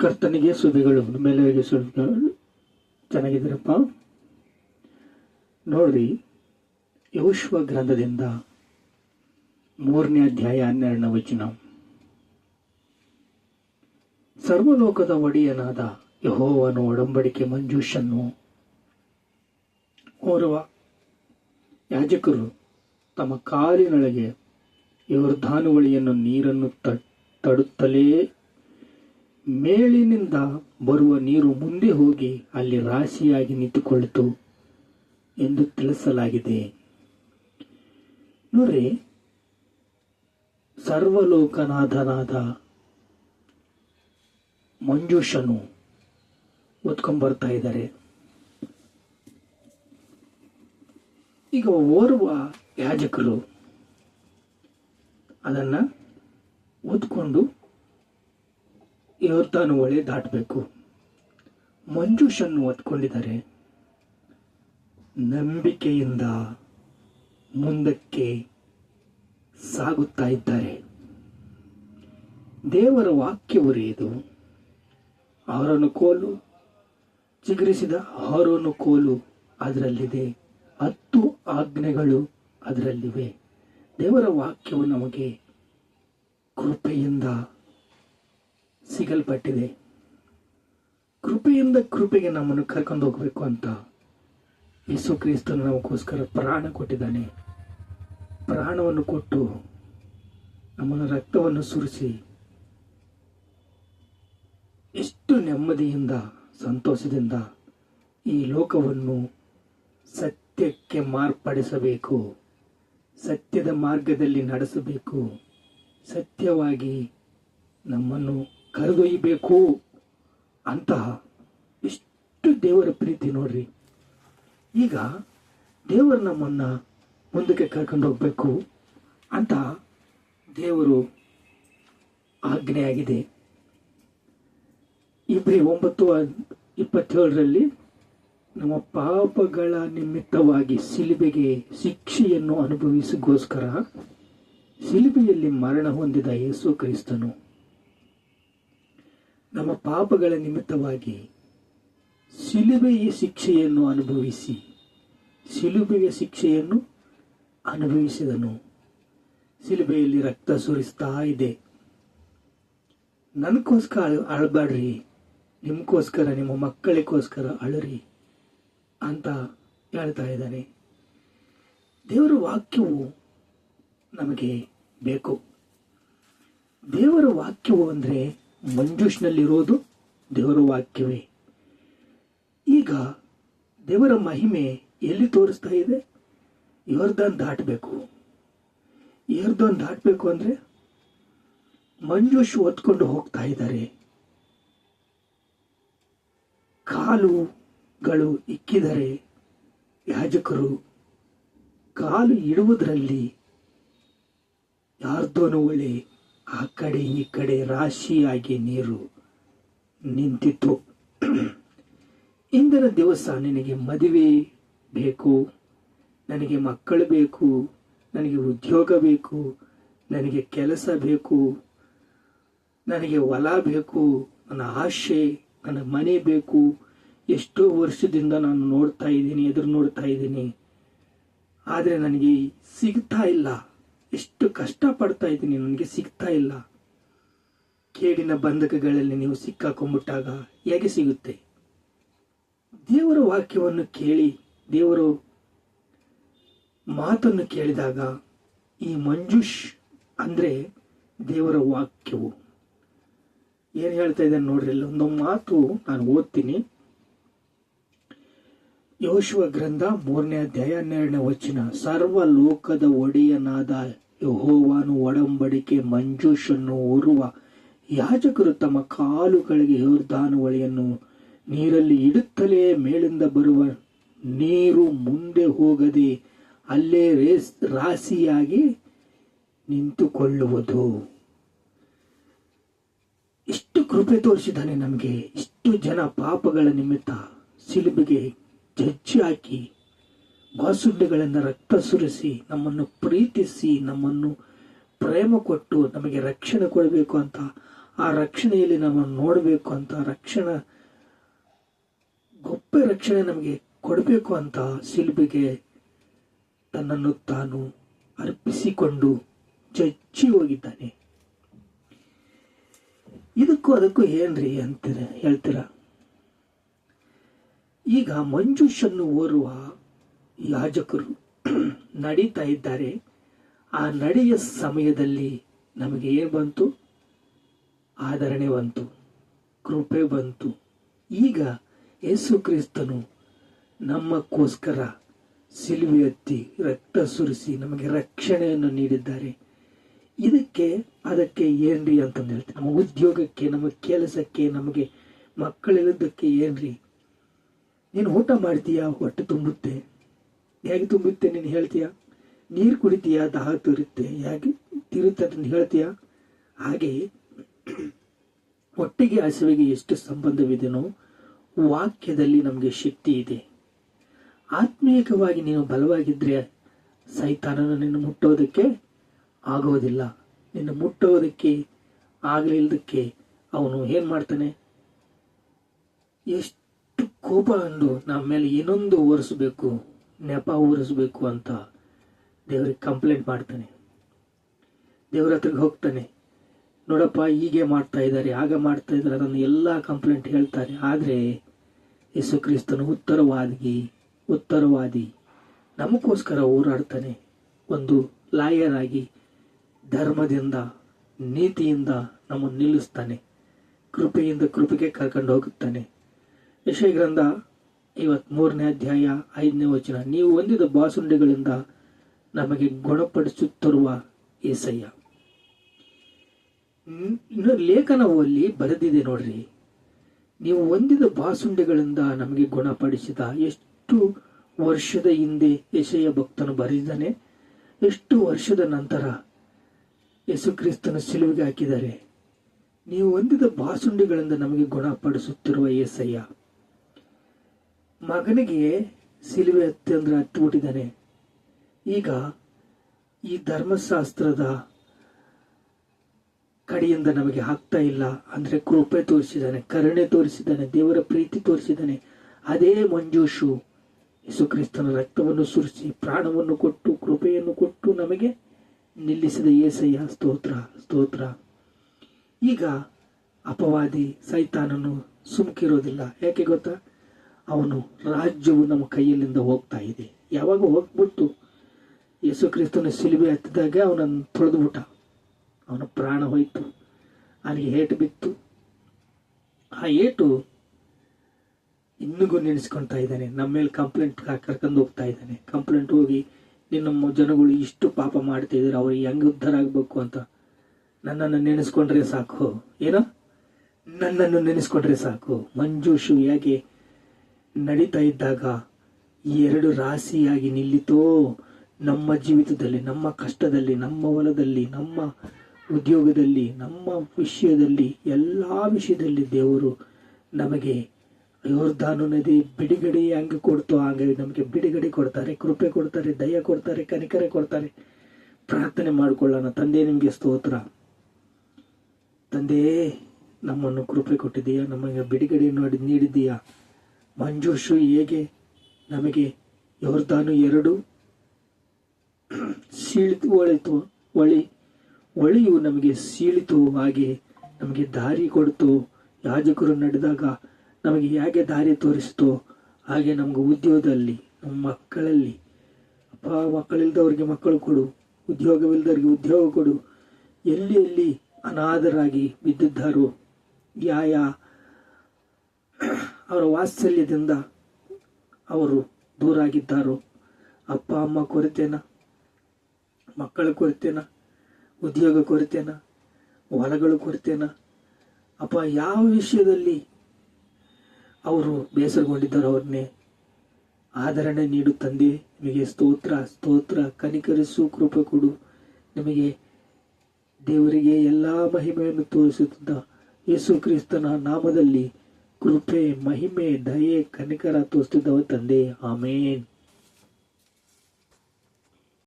ಕರ್ತನಿಗೆ ಸುದ್ದಿಗಳು ಮೇಲೆ ಸ್ವಲ್ಪ ಚೆನ್ನಾಗಿದ್ದೀರಪ್ಪ ನೋಡ್ರಿ ಯೋಶ್ವ ಗ್ರಂಥದಿಂದ ಮೂರನೇ ಅಧ್ಯಾಯ ಹನ್ನೆರಡನೇ ವಚನ. ಸರ್ವಲೋಕದ ಒಡೆಯನಾದ ಯಹೋವನು ಒಡಂಬಡಿಕೆ ಮಂಜೂಷನ್ನು ಓರ್ವ ಯಾಜಕರು ತಮ್ಮ ಕಾಲಿನೊಳಗೆ ಯೋರ್ಧಾನುವಳಿಯನ್ನು ನೀರನ್ನು ತಡುತ್ತಲೇ ಮೇಲಿನಿಂದ ಬರುವ ನೀರು ಮುಂದೆ ಹೋಗಿ ಅಲ್ಲಿ ರಾಶಿಯಾಗಿ ನಿಂತುಕೊಳ್ಳಿತು ಎಂದು ತಿಳಿಸಲಾಗಿದೆ. ನೋಡ್ರಿ, ಸರ್ವಲೋಕನಾಥನಾದ ಮಂಜೂಷನು ಓದ್ಕೊಂಡ್ಬರ್ತಾ ಇದ್ದಾರೆ. ಈಗ ಓರ್ವ ಯಾಜಕರು ಅದನ್ನ ಓದ್ಕೊಂಡು ಯೋರ್ತಾನು ಒಳೆ ದಾಟಬೇಕು. ಮಂಜೂಷನ್ನು ಒತ್ಕೊಂಡಿದ್ದಾರೆ ನಂಬಿಕೆಯಿಂದ ಮುಂದಕ್ಕೆ ಸಾಗುತ್ತಾ ಇದ್ದಾರೆ. ದೇವರ ವಾಕ್ಯವರಿದು ಅವರನ್ನು ಕೋಲು, ಚಿಗುರಿಸಿದ ಅವರನ್ನು ಕೋಲು ಅದರಲ್ಲಿದೆ. ಹತ್ತು ಆಜ್ಞೆಗಳು ಅದರಲ್ಲಿವೆ. ದೇವರ ವಾಕ್ಯವು ನಮಗೆ ಕೃಪೆಯಿಂದ ಸಿಗಲ್ಪಟ್ಟಿದೆ. ಕೃಪೆಯಿಂದ ಕೃಪೆಗೆ ನಮ್ಮನ್ನು ಕರ್ಕೊಂಡು ಹೋಗಬೇಕು ಅಂತ ಯೇಸು ಕ್ರಿಸ್ತನು ನಮಗೋಸ್ಕರ ಪ್ರಾಣ ಕೊಟ್ಟಿದ್ದಾನೆ. ಪ್ರಾಣವನ್ನು ಕೊಟ್ಟು ನಮ್ಮನ್ನು ರಕ್ತವನ್ನು ಸುರಿಸಿ ಎಷ್ಟು ನೆಮ್ಮದಿಯಿಂದ, ಸಂತೋಷದಿಂದ ಈ ಲೋಕವನ್ನು ಸತ್ಯಕ್ಕೆ ಮಾರ್ಪಡಿಸಬೇಕು, ಸತ್ಯದ ಮಾರ್ಗದಲ್ಲಿ ನಡೆಸಬೇಕು, ಸತ್ಯವಾಗಿ ನಮ್ಮನ್ನು ಕರೆದೊಯ್ಯಬೇಕು ಅಂತ ಎಷ್ಟು ದೇವರ ಪ್ರೀತಿ ನೋಡ್ರಿ. ಈಗ ದೇವರು ನಮ್ಮನ್ನು ಮುಂದಕ್ಕೆ ಕರ್ಕೊಂಡು ಹೋಗಬೇಕು ಅಂತ ದೇವರು ಆಜ್ಞೆಯಾಗಿದೆ. ಇಬ್ರಿ ಒಂಬತ್ತು ಇಪ್ಪತ್ತೇಳರಲ್ಲಿ ನಮ್ಮ ಪಾಪಗಳ ನಿಮಿತ್ತವಾಗಿ ಸಿಲುಬೆಗೆ ಶಿಕ್ಷೆಯನ್ನು ಅನುಭವಿಸಿಗೋಸ್ಕರ ಸಿಲುಬೆಯಲ್ಲಿ ಮರಣ ಹೊಂದಿದ ಯೇಸು ಕ್ರಿಸ್ತನು. ನಮ್ಮ ಪಾಪಗಳ ನಿಮಿತ್ತವಾಗಿ ಸಿಲುಬೆಯ ಶಿಕ್ಷೆಯನ್ನು ಅನುಭವಿಸಿ ಸಿಲುಬೆಯ ಶಿಕ್ಷೆಯನ್ನು ಅನುಭವಿಸಿದನು. ಸಿಲುಬೆಯಲ್ಲಿ ರಕ್ತ ಸುರಿಸ್ತಾ ಇದೆ. ನನಗೋಸ್ಕರ ಅಳಬಾಡ್ರಿ ನಿಮಗೋಸ್ಕರ, ನಿಮ್ಮ ಮಕ್ಕಳಿಗೋಸ್ಕರ ಅಳರಿ ಅಂತ ಹೇಳ್ತಾ ಇದ್ದಾನೆ. ದೇವರ ವಾಕ್ಯವು ನಮಗೆ ಬೇಕು. ದೇವರ ವಾಕ್ಯವು ಅಂದರೆ ಮಂಜೂಷ್ನಲ್ಲಿರೋದು ದೇವರ ವಾಕ್ಯವೇ. ಈಗ ದೇವರ ಮಹಿಮೆ ಎಲ್ಲಿ ತೋರಿಸ್ತಾ ಇದೆ? ಯೋರ್ದಾನ್ ದಾಟಬೇಕು. ಯೋರ್ದಾನ್ ದಾಟಬೇಕು ಅಂದರೆ ಮಂಜುಷ್ ಹೊತ್ಕೊಂಡು ಹೋಗ್ತಾ ಇದ್ದಾರೆ. ಕಾಲುಗಳು ಇಕ್ಕಿದರೆ ಯಾಜಕರು ಕಾಲು ಇಡುವುದರಲ್ಲಿ ಯಾರ್ದೋನು ಒಳ್ಳೆ ಆ ಕಡೆ ಈ ಕಡೆ ರಾಶಿಯಾಗಿ ನೀರು ನಿಂತಿತ್ತು. ಇಂದಿನ ದಿವಸ ನಿನಗೆ ಮದುವೆ ಬೇಕು, ನನಗೆ ಮಕ್ಕಳು ಬೇಕು, ನನಗೆ ಉದ್ಯೋಗ ಬೇಕು, ನನಗೆ ಕೆಲಸ ಬೇಕು, ನನಗೆ ಹೊಲ ಬೇಕು, ನನ್ನ ಆಶೆ ನನ್ನ ಮನೆ ಬೇಕು. ಎಷ್ಟೋ ವರ್ಷದಿಂದ ನಾನು ನೋಡ್ತಾ ಇದ್ದೀನಿ, ಎದುರು ನೋಡ್ತಾ ಇದ್ದೀನಿ. ಆದರೆ ನನಗೆ ಸಿಗ್ತಾ ಇಲ್ಲ. ಎಷ್ಟು ಕಷ್ಟ ಪಡ್ತಾ ಇದ್ದೀನಿ, ನನಗೆ ಸಿಗ್ತಾ ಇಲ್ಲ. ಕೇಡಿನ ಬಂಧಕಗಳಲ್ಲಿ ನೀವು ಸಿಕ್ಕಾಕೊಂಡ್ಬಿಟ್ಟಾಗ ಹೇಗೆ ಸಿಗುತ್ತೆ? ದೇವರ ವಾಕ್ಯವನ್ನು ಕೇಳಿ, ದೇವರು ಮಾತನ್ನು ಕೇಳಿದಾಗ ಈ ಮಂಜುಷ್ ಅಂದ್ರೆ ದೇವರ ವಾಕ್ಯವು. ಏನು ಹೇಳ್ತಾ ಇದ್ದಾನೆ ನೋಡ್ರಿ ಒಂದು ಮಾತು ನಾನು ಓದ್ತೀನಿ. ಯೋಶುವ ಗ್ರಂಥ ಮೂರನೇ ಅಧ್ಯಾಯ ಹನ್ನೆರಡನೇ ವಚನ ಸರ್ವ ಲೋಕದ ಒಡೆಯನಾದ ಯಹೋವನು ಒಡಂಬಡಿಕೆ ಮಂಜೂಷನ್ನು ಊರುವ ಯಾಜಕರು ತಮ್ಮ ಕಾಲುಗಳಿಗೆ ಒಳೆಯನ್ನು ನೀರಲ್ಲಿ ಇಡುತ್ತಲೇ ಮೇಲಿಂದ ಬರುವ ನೀರು ಮುಂದೆ ಹೋಗದೆ ಅಲ್ಲೇ ರೇಸ್ ರಾಶಿಯಾಗಿ ನಿಂತುಕೊಳ್ಳುವುದು. ಇಷ್ಟು ಕೃಪೆ ತೋರಿಸಿದ್ದಾನೆ ನಮಗೆ. ಇಷ್ಟು ಜನ ಪಾಪಗಳ ನಿಮಿತ್ತ ಸಿಲುಬಿಗೆ ಜಜ್ಜಿ ಹಾಕಿ ಬಾಸುಂಡೆಗಳಿಂದ ರಕ್ತ ಸುರಿಸಿ ನಮ್ಮನ್ನು ಪ್ರೀತಿಸಿ, ನಮ್ಮನ್ನು ಪ್ರೇಮ ಕೊಟ್ಟು ನಮಗೆ ರಕ್ಷಣೆ ಕೊಡಬೇಕು ಅಂತ, ಆ ರಕ್ಷಣೆಯಲ್ಲಿ ನಮ್ಮನ್ನು ನೋಡಬೇಕು ಅಂತ, ರಕ್ಷಣೆ ಗೊಪ್ಪ ರಕ್ಷಣೆ ನಮಗೆ ಕೊಡಬೇಕು ಅಂತ ಶಿಲ್ಬಿಗೆ ತನ್ನನ್ನು ತಾನು ಅರ್ಪಿಸಿಕೊಂಡು ಜಜ್ಜಿ ಹೋಗಿದ್ದಾನೆ. ಇದಕ್ಕೂ ಅದಕ್ಕೂ ಏನ್ರಿ ಅಂತ ಹೇಳ್ತೀರ? ಈಗ ಮಂಜುಷನ್ನು ಓರುವ ಯಾಜಕರು ನಡೀತಾ ಇದ್ದಾರೆ. ಆ ನಡೆಯ ಸಮಯದಲ್ಲಿ ನಮಗೆ ಏನು ಬಂತು, ಆದರಣೆ ಬಂತು, ಕೃಪೆ ಬಂತು. ಈಗ ಯೇಸು ಕ್ರಿಸ್ತನು ನಮ್ಮಕ್ಕೋಸ್ಕರ ಸಿಲುವೆ ಎತ್ತಿ ರಕ್ತ ಸುರಿಸಿ ನಮಗೆ ರಕ್ಷಣೆಯನ್ನು ನೀಡಿದ್ದಾರೆ. ಇದಕ್ಕೆ, ಅದಕ್ಕೆ ಏನ್ರಿ ಅಂತಂದು ಹೇಳ್ತೀವಿ ನಮ್ಮ ಉದ್ಯೋಗಕ್ಕೆ, ನಮ್ಮ ಕೆಲಸಕ್ಕೆ, ನಮಗೆ ಮಕ್ಕಳಿಲ್ಲದಕ್ಕೆ ಏನ್ರಿ? ನೀನು ಊಟ ಮಾಡ್ತೀಯಾ? ಹೊಟ್ಟೆ ತುಂಬುತ್ತೆ. ಹೇಗೆ ತುಂಬುತ್ತೆ ನೀನು ಹೇಳ್ತೀಯ? ನೀರು ಕುಡಿತೀಯ? ದಾಹ ತೀರುತ್ತೆ. ಹೇಗೆ ತೀರುತ್ತೆ ಅಂತ ಹೇಳ್ತೀಯ? ಹಾಗೆಯೇ ಹೊಟ್ಟೆಗೆ ಹಸಿವಿಗೆ ಎಷ್ಟು ಸಂಬಂಧವಿದೆನೋ ವಾಕ್ಯದಲ್ಲಿ ನಮಗೆ ಶಕ್ತಿ ಇದೆ. ಆತ್ಮೀಯಕವಾಗಿ ನೀನು ಬಲವಾಗಿದ್ರೆ ಸೈತಾನನ ನಿನ್ನ ಮುಟ್ಟೋದಕ್ಕೆ ಆಗೋದಿಲ್ಲ. ನಿನ್ನ ಮುಟ್ಟೋದಕ್ಕೆ ಆಗಲಿಲ್ಲದಕ್ಕೆ ಅವನು ಏನು ಮಾಡ್ತಾನೆ? ಎಷ್ಟು ಕೋಪ ಅಂದು ನಮ್ಮ ಮೇಲೆ ಏನೊಂದು ಒರೆಸ್ಬೇಕು ನೆಪ ಊರಿಸ್ಬೇಕು ಅಂತ ದೇವ್ರಿಗೆ ಕಂಪ್ಲೇಂಟ್ ಮಾಡ್ತಾನೆ. ದೇವ್ರ ಹತ್ರಕ್ಕೆ ಹೋಗ್ತಾನೆ. ನೋಡಪ್ಪ, ಹೀಗೆ ಮಾಡ್ತಾ ಇದ್ದಾರೆ ಆಗ ಮಾಡ್ತಾ ಇದ್ದಾರೆ ಅದನ್ನು ಎಲ್ಲ ಕಂಪ್ಲೇಂಟ್ ಹೇಳ್ತಾರೆ. ಆದರೆ ಯೇಸು ಕ್ರಿಸ್ತನು ಉತ್ತರವಾದಿ ಉತ್ತರವಾದಿ. ನಮಗೋಸ್ಕರ ಹೋರಾಡ್ತಾನೆ. ಒಂದು ಲಾಯರ್ ಆಗಿ ಧರ್ಮದಿಂದ, ನೀತಿಯಿಂದ ನಮ್ಮನ್ನು ನಿಲ್ಲಿಸ್ತಾನೆ. ಕೃಪೆಯಿಂದ ಕೃಪೆಗೆ ಕರ್ಕೊಂಡು ಹೋಗುತ್ತಾನೆ. ಯಶಯ ಗ್ರಂಥ ಐವತ್ಮೂರನೇ ಅಧ್ಯಾಯ ಐದನೇ ವಚನ. ನೀವು ಹೊಂದಿದ ಬಾಸುಂಡೆಗಳಿಂದ ನಮಗೆ ಗುಣಪಡಿಸುತ್ತಿರುವ ಏಸಯ್ಯ. ಇನ್ನು ಲೇಖನವಲ್ಲಿ ಬರೆದಿದೆ ನೋಡ್ರಿ. ನೀವು ಹೊಂದಿದ ಬಾಸುಂಡೆಗಳಿಂದ ನಮಗೆ ಗುಣಪಡಿಸಿದ ಎಷ್ಟು ವರ್ಷದ ಹಿಂದೆ ಯಶಯ ಭಕ್ತನು ಬರೆದಿದ್ದಾನೆ, ಎಷ್ಟು ವರ್ಷದ ನಂತರ ಯೇಸು ಕ್ರಿಸ್ತನ ಸಿಲುವಿಗೆ ಹಾಕಿದ್ದಾರೆ. ನೀವು ಹೊಂದಿದ ಬಾಸುಂಡೆಗಳಿಂದ ನಮಗೆ ಗುಣಪಡಿಸುತ್ತಿರುವ ಏಸಯ್ಯ. ಮಗನಿಗೆ ಸಿಲುವೆ ಹತ್ತಿ ಅಂದ್ರೆ ಹತ್ತಿಬಿಟ್ಟಿದ್ದಾನೆ. ಈಗ ಈ ಧರ್ಮಶಾಸ್ತ್ರದ ಕಡೆಯಿಂದ ನಮಗೆ ಆಗ್ತಾ ಇಲ್ಲ ಅಂದ್ರೆ ಕೃಪೆ ತೋರಿಸಿದ್ದಾನೆ, ಕರುಣೆ ತೋರಿಸಿದ್ದಾನೆ, ದೇವರ ಪ್ರೀತಿ ತೋರಿಸಿದ್ದಾನೆ. ಅದೇ ಮಂಜೂಷು ಯೇಸು ಕ್ರಿಸ್ತನ ರಕ್ತವನ್ನು ಸುರಿಸಿ, ಪ್ರಾಣವನ್ನು ಕೊಟ್ಟು, ಕೃಪೆಯನ್ನು ಕೊಟ್ಟು ನಮಗೆ ನಿಲ್ಲಿಸಿದ ಏಸಯ್ಯ. ಸ್ತೋತ್ರ ಸ್ತೋತ್ರ. ಈಗ ಅಪವಾದಿ ಸೈತಾನನು ಸುಮ್ಕಿರೋದಿಲ್ಲ. ಯಾಕೆ ಗೊತ್ತಾ? ಅವನು ರಾಜ್ಯವು ನಮ್ಮ ಕೈಯಲ್ಲಿಂದ ಹೋಗ್ತಾ ಇದೆ. ಯಾವಾಗ ಹೋಗ್ಬಿಟ್ಟು ಯೇಸು ಕ್ರಿಸ್ತನ ಸಿಲುಬೆ ಹತ್ತಿದಾಗ ಅವನನ್ನು ತೊಳೆದ್ಬಿಟ್ಟ ಅವನ ಪ್ರಾಣ ಹೋಯ್ತು. ಅವನಿಗೆ ಏಟು ಬಿತ್ತು. ಆ ಏಟು ಇನ್ನಿಗೂ ನೆನೆಸ್ಕೊಳ್ತಾ ಇದ್ದಾನೆ. ನಮ್ಮ ಮೇಲೆ ಕಂಪ್ಲೇಂಟ್ ಕರ್ಕೊಂಡು ಹೋಗ್ತಾ ಇದ್ದಾನೆ. ಕಂಪ್ಲೇಂಟ್ ಹೋಗಿ, ನಿನ್ನ ಜನಗಳು ಇಷ್ಟು ಪಾಪ ಮಾಡ್ತಾ ಇದ್ದಾರೆ ಅವ್ರಿಗೆ ಹೆಂಗೆ ಉದ್ಧಾರ ಆಗಬೇಕು ಅಂತ. ನನ್ನನ್ನು ನೆನೆಸ್ಕೊಂಡ್ರೆ ಸಾಕು. ಏನೋ? ನನ್ನನ್ನು ನೆನೆಸ್ಕೊಂಡ್ರೆ ಸಾಕು. ಮಂಜೂಷು ಹೇಗೆ ನಡೀತಾ ಇದ್ದಾಗ ಈ ಎರಡು ರಾಶಿಯಾಗಿ ನಿಲ್ಲಿತೋ? ನಮ್ಮ ಜೀವಿತದಲ್ಲಿ, ನಮ್ಮ ಕಷ್ಟದಲ್ಲಿ, ನಮ್ಮ ಹೊಲದಲ್ಲಿ, ನಮ್ಮ ಉದ್ಯೋಗದಲ್ಲಿ, ನಮ್ಮ ವಿಷಯದಲ್ಲಿ, ಎಲ್ಲ ವಿಷಯದಲ್ಲಿ ದೇವರು ನಮಗೆ ಯೋರ್ಧಾನು ನದಿ ಬಿಡುಗಡೆ ಹಂಗೆ ಕೊಡ್ತೋ. ಹಾಗೆ ನಮಗೆ ಬಿಡುಗಡೆ ಕೊಡ್ತಾರೆ, ಕೃಪೆ ಕೊಡ್ತಾರೆ, ದಯ ಕೊಡ್ತಾರೆ, ಕನಿಕರೆ ಕೊಡ್ತಾರೆ. ಪ್ರಾರ್ಥನೆ ಮಾಡಿಕೊಳ್ಳೋಣ. ತಂದೆ, ನಿಮಗೆ ಸ್ತೋತ್ರ. ತಂದೆ, ನಮ್ಮನ್ನು ಕೃಪೆ ಕೊಟ್ಟಿದೆಯಾ ನಮಗೆ ಬಿಡುಗಡೆ ನೋಡಿ ನೀಡಿದೀಯಾ ಮಂಜೂಷು ಹೇಗೆ ನಮಗೆ ಯೋರ್ದಾನು ಎರಡು? ಸೀಳಿತು ಒಳಿತು, ಒಳಿ, ಒಳಿಯು ನಮಗೆ ಸೀಳಿತು, ಹಾಗೆ ನಮಗೆ ದಾರಿ ಕೊಡ್ತು. ಯಾಜಕರು ನಡೆದಾಗ ನಮಗೆ ಹೇಗೆ ದಾರಿ ತೋರಿಸ್ತು? ಹಾಗೆ ನಮ್ಗೆ ಉದ್ಯೋಗದಲ್ಲಿ, ನಮ್ಮ ಮಕ್ಕಳಲ್ಲಿ. ಅಪ್ಪ ಮಕ್ಕಳಿಲ್ದವ್ರಿಗೆ ಮಕ್ಕಳು ಕೊಡು, ಉದ್ಯೋಗವಿಲ್ಲದವ್ರಿಗೆ ಉದ್ಯೋಗ ಕೊಡು. ಎಲ್ಲಿ ಎಲ್ಲಿ ಅನಾಥರಾಗಿ ಬಿದ್ದಿದ್ದಾರೋ ಯಾ ಅವರ ವಾತ್ಸಲ್ಯದಿಂದ ಅವರು ದೂರ ಆಗಿದ್ದಾರೋ ಅಪ್ಪ, ಅಮ್ಮ ಕೊರತೆನ? ಮಕ್ಕಳ ಕೊರತೆನ? ಉದ್ಯೋಗ ಕೊರತೆನ? ಹೊಲಗಳು ಕೊರತೆನ? ಅಪ್ಪ, ಯಾವ ವಿಷಯದಲ್ಲಿ ಅವರು ಬೇಸರಗೊಂಡಿದ್ದಾರೋ ಅವ್ರನ್ನೇ ಆದರಣೆ ನೀಡು ತಂದೆ. ನಿಮಗೆ ಸ್ತೋತ್ರ ಸ್ತೋತ್ರ, ಕನಿಕರಿಸು, ಕೃಪೆ ಕೊಡು. ನಿಮಗೆ ದೇವರಿಗೆ ಎಲ್ಲ ಮಹಿಮೆಯನ್ನು ತೋರಿಸುತ್ತಿದ್ದ ಯೇಸು ಕ್ರಿಸ್ತನ ನಾಮದಲ್ಲಿ ಕೃಪೆ ಮಹಿಮೆ ದಯೆ ಕನಿಕರ ತೋರಿಸುತ್ತಿದ್ದವ ತಂದೆ. ಆಮೇನ್.